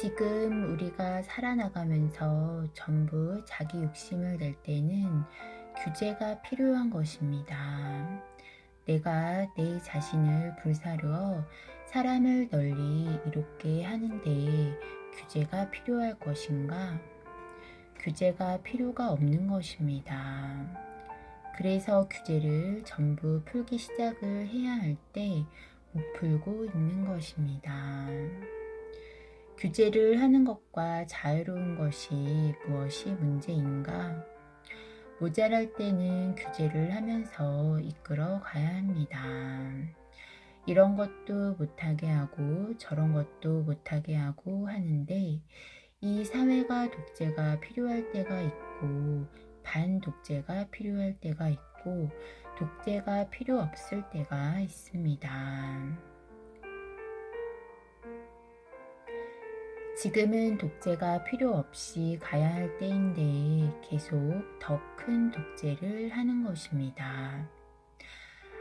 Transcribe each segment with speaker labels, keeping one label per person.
Speaker 1: 지금 우리가 살아나가면서 전부 자기 욕심을 낼 때는 규제가 필요한 것입니다. 내가 내 자신을 불사르어 사람을 널리 이롭게 하는데 규제가 필요할 것인가? 규제가 필요가 없는 것입니다. 그래서 규제를 전부 풀기 시작을 해야 할 때 못 풀고 있는 것입니다. 규제를 하는 것과 자유로운 것이 무엇이 문제인가? 모자랄 때는 규제를 하면서 이끌어 가야 합니다. 이런 것도 못하게 하고 저런 것도 못하게 하고 하는데 이 사회가 독재가 필요할 때가 있고 반독재가 필요할 때가 있고 독재가 필요 없을 때가 있습니다. 지금은 독재가 필요 없이 가야 할 때인데 계속 더 큰 독재를 하는 것입니다.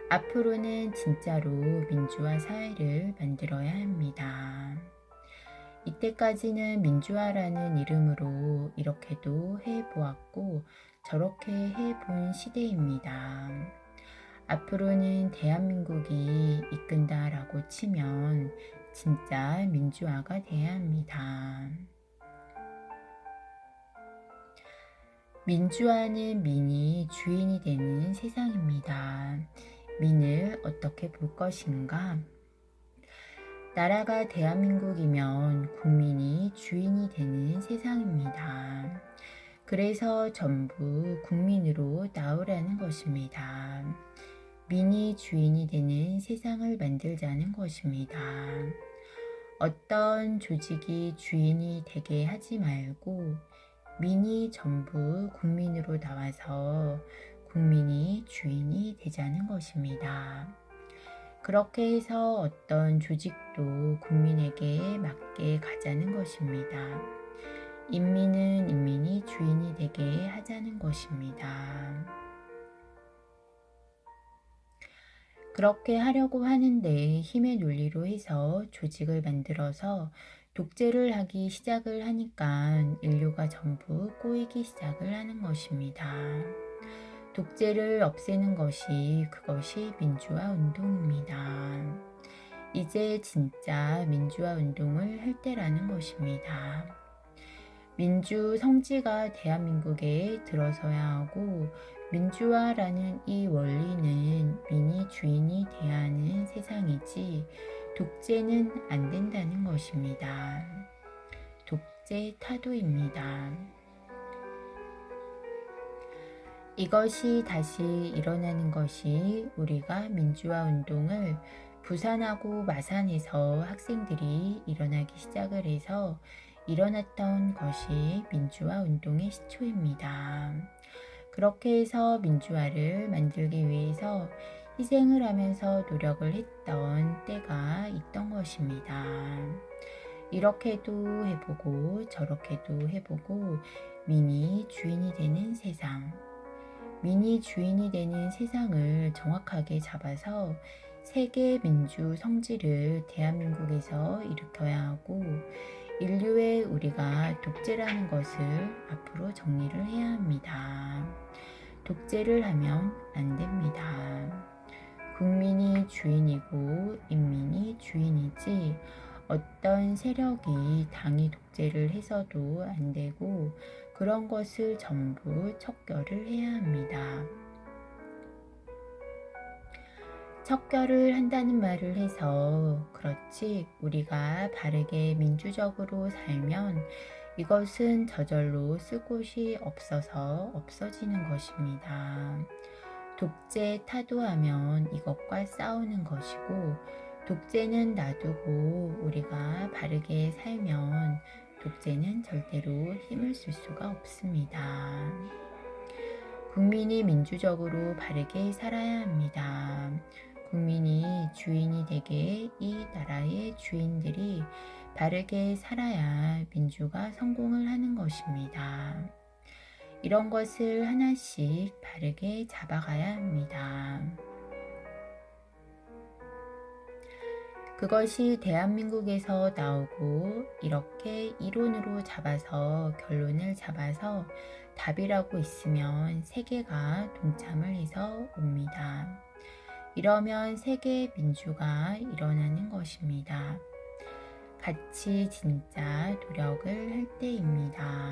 Speaker 1: 앞으로는 진짜로 민주화 사회를 만들어야 합니다. 이때까지는 민주화라는 이름으로 이렇게도 해보았고 저렇게 해본 시대입니다. 앞으로는 대한민국이 이끈다라고 치면 진짜 민주화가 돼야 합니다. 민주화는 민이 주인이 되는 세상입니다. 민을 어떻게 볼 것인가? 나라가 대한민국이면 국민이 주인이 되는 세상입니다. 그래서 전부 국민으로 나오라는 것입니다. 민이 주인이 되는 세상을 만들자는 것입니다. 어떤 조직이 주인이 되게 하지 말고 민이 전부 국민으로 나와서 국민이 주인이 되자는 것입니다. 그렇게 해서 어떤 조직도 국민에게 맞게 가자는 것입니다. 인민은 인민이 주인이 되게 하자는 것입니다. 그렇게 하려고 하는데 힘의 논리로 해서 조직을 만들어서 독재를 하기 시작을 하니까 인류가 전부 꼬이기 시작을 하는 것입니다. 독재를 없애는 것이 그것이 민주화 운동입니다. 이제 진짜 민주화 운동을 할 때라는 것입니다. 민주 성지가 대한민국에 들어서야 하고 민주화라는 이 원리는 민이 주인이 돼야 하는 세상이지 독재는 안 된다는 것입니다. 독재 타도입니다. 이것이 다시 일어나는 것이 우리가 민주화 운동을 부산하고 마산에서 학생들이 일어나기 시작을 해서 일어났던 것이 민주화 운동의 시초입니다. 그렇게 해서 민주화를 만들기 위해서 희생을 하면서 노력을 했던 때가 있던 것입니다. 이렇게도 해보고 저렇게도 해보고 민이 주인이 되는 세상. 민이 주인이 되는 세상을 정확하게 잡아서 세계 민주 성지를 대한민국에서 일으켜야 하고 인류의 우리가 독재라는 것을 앞으로 정리를 해야 합니다. 독재를 하면 안 됩니다. 국민이 주인이고 인민이 주인이지 어떤 세력이 당이 독재를 해서도 안 되고 그런 것을 전부 척결을 해야 합니다. 척결을 한다는 말을 해서 그렇지 우리가 바르게 민주적으로 살면 이것은 저절로 쓸 곳이 없어서 없어지는 것입니다. 독재 타도하면 이것과 싸우는 것이고 독재는 놔두고 우리가 바르게 살면 독재는 절대로 힘을 쓸 수가 없습니다. 국민이 민주적으로 바르게 살아야 합니다. 주인이 되게 이 나라의 주인들이 바르게 살아야 민주가 성공을 하는 것입니다. 이런 것을 하나씩 바르게 잡아가야 합니다. 그것이 대한민국에서 나오고 이렇게 이론으로 잡아서 결론을 잡아서 답이라고 있으면 세계가 동참을 해서 옵니다. 이러면 세계 민주가 일어나는 것입니다. 같이 진짜 노력을 할 때입니다.